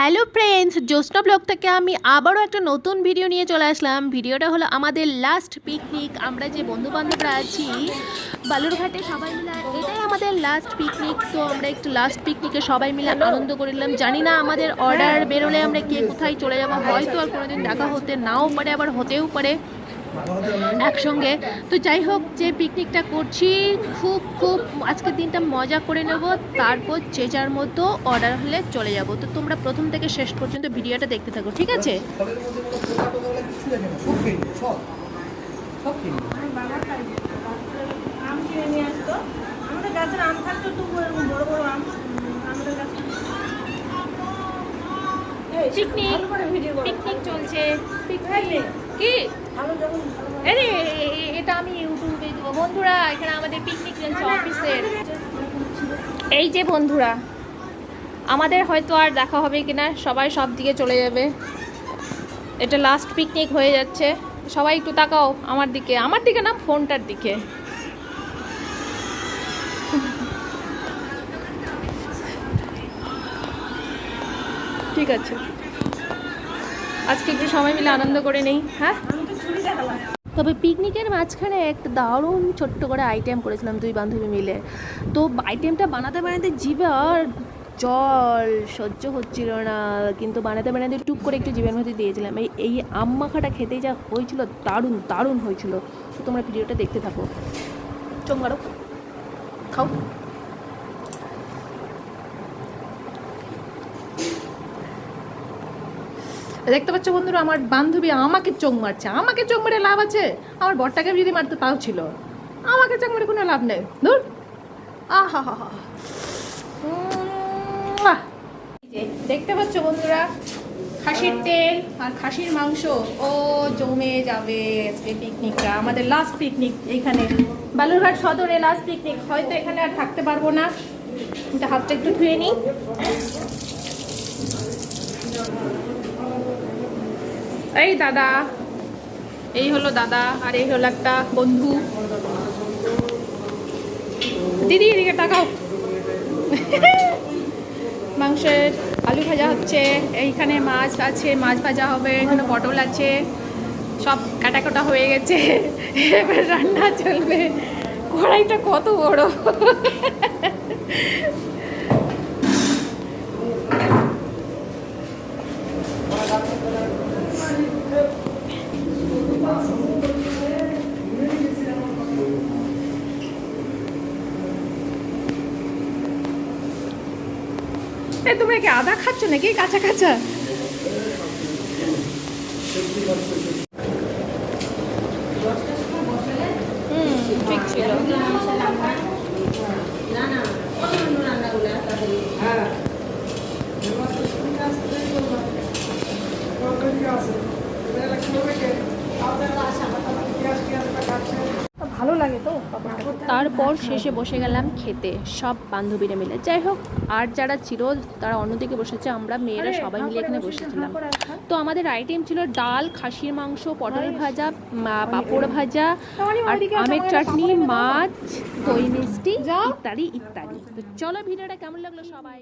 Hello friends জ্যোৎস্না blog থেকে আমি আবারও একটা নতুন ভিডিও নিয়ে চলে আসলাম। ভিডিওটা হলো আমাদের লাস্ট পিকনিক আমরা যে বন্ধুবান্ধবরা আছি বালুরঘাটে সবাই মিলে এটাই আমাদের লাস্ট পিকনিক তো আমরা একটু লাস্ট পিকনিকে সবাই মিলে আনন্দ করে নিলাম। জানি না আমাদের অর্ডার বেরোলে আমরা কে কোথায় চলে যাব হয়তো আর কোনোদিন দেখা হতে নাও পারে আবার হতেও পারে। একসঙ্গে। তো যাই হোক যে পিকনিকটা করছি খুব খুব আজকের দিনটা মজা করে নেব। তারপর যে যার মতো অর্ডার হলে চলে যাব। তো তোমরা প্রথম থেকে শেষ পর্যন্ত ভিডিওটা দেখতে থাকো ঠিক আছে? আমাদের গাছের আম থাকতো এরকম বড় বড় আম আমাদের গাছে পিকনিক পিকনিক চলছে। পিকনিক কি? আরে এটা আমি ইউটিউবে বন্ধুরা, এখানে আমাদের পিকনিক চলছে অফিসের এই যে বন্ধুরা, আমাদের হয়তো আর দেখা হবে কিনা, সবাই সব দিকে চলে যাবে। এটা লাস্ট পিকনিক হয়ে যাচ্ছে। সবাই একটু তাকাও আমার দিকে। আমার দিকে না, ফোনটার দিকে। ঠিক আছে। আজকে একটু সবাই মিলে আনন্দ করে নেই হ্যাঁ? তবে পিকনিকের মাঝখানে একটা দারুণ ছোট্ট করে আইটেম করেছিলাম দুই বান্ধবী মিলে। তো আইটেমটা বানাতে বানাতে জিভে আর জল সহ্য হচ্ছিল না, কিন্তু বানাতে বানাতে টুক করে একটু জীবের মধ্যে দিয়েছিলাম এই এই আম মাখাটা খেতে যা হয়েছিল দারুণ দারুণ হয়েছিল। তো তোমরা ভিডিওটা দেখতে থাকো। চোঙ্গারো খাও। দেখতে পাচ্ছ বন্ধুরা, আমার বান্ধবী আমাকে চোখ মারছে। আমাকে চোখ মেরে লাভ আছে? আমার বরটাকে যদি মারতে তাও ছিল। আমাকে চোখ মেরে কোনো লাভ নেই। ধুর। আহা হা হা দেখতে পাচ্ছ বন্ধুরা, খাসির তেল আর খাসির মাংস। ও, জমে যাবে আজকে পিকনিকটা আমাদের লাস্ট পিকনিক এইখানে বালুরঘাট সদরে লাস্ট পিকনিক হয়তো এখানে আর থাকতে পারব না। হাতটা একটু ধুয়ে নিই। এই দাদা। এই হলো দাদা, আর এই হলো একটা বন্ধু। দিদি, এদিকে টাকাও মাংসের আলু ভাজা হচ্ছে, এইখানে মাছ আছে, মাছ ভাজা হবে, এখানে পটল আছে, সব কাটা কাটা হয়ে গেছে। এবার রান্না চলবে। কড়াইটা কত বড়? এই তোমরা কি আদা খাচ্ছ নাকি? কাঁচা কাঁচা। হুম ঠিক ছিল। তো তারপর শেষে বসে গেলাম খেতে। সব বান্ধবীরা মিলে। যাই হোক আর যারা ছিল তারা অন্যদিকে বসেছে। আমরা মেয়েরা সবাই মিলে এখানে বসেছিলাম। তো আমাদের আইটেম ছিল ডাল খাসির মাংস পটল ভাজা পাঁপড় ভাজা আর আমের চাটনি মাছ দই মিষ্টি ইত্যাদি ইত্যাদি। তো চলো ভিডিওটা কেমন লাগল সবাই?